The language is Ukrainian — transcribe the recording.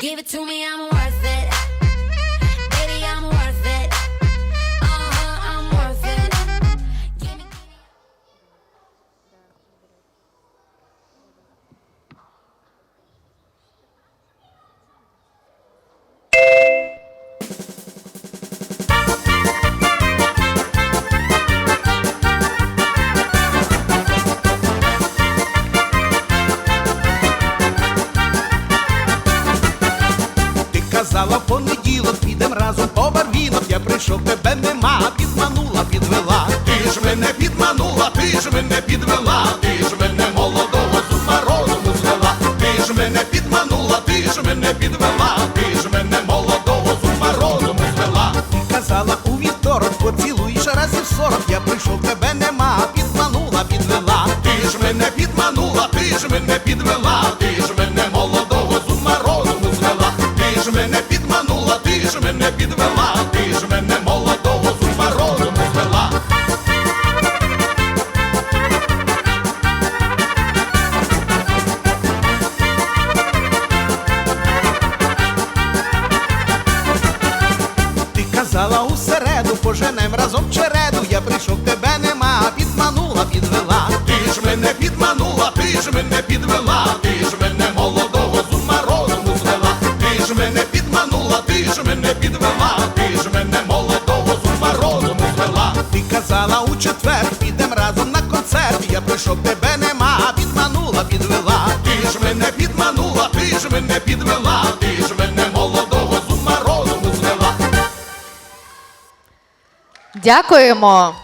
Give it to me, I'm worth it. Казала понеділок, підем разом по барвінок. Я прийшов, тебе нема, підманула, підвела. Ти ж мене підманула, ти ж мене підвела, ти ж мене молодого з ума розуму звела. Ти ж мене підманула, ти ж мене підвела, ти ж мене молодого з ума розуму звела. Ти казала у вівторок, поцілуєш разів сорок. Я прийшов, тебе нема, підманула, підвела. Ти ж мене підманула, ти ж мене підвела, мене підвела, ти ж мене молодого ума розуму звела. Ти казала у середу, поженем разом череду. Я прийшов, тебе нема, підманула, підвела. Ти ж мене підманула, ти ж мене підвела, підвела, ти ж мене молодого з ума розуму звела. Ти казала у четвер, підем разом на концерт. Я прийшов, тебе нема, підманула, підвела. Ти ж мене підманула, ти ж мене підвела, ти ж мене молодого з розуму звела. Дякуємо.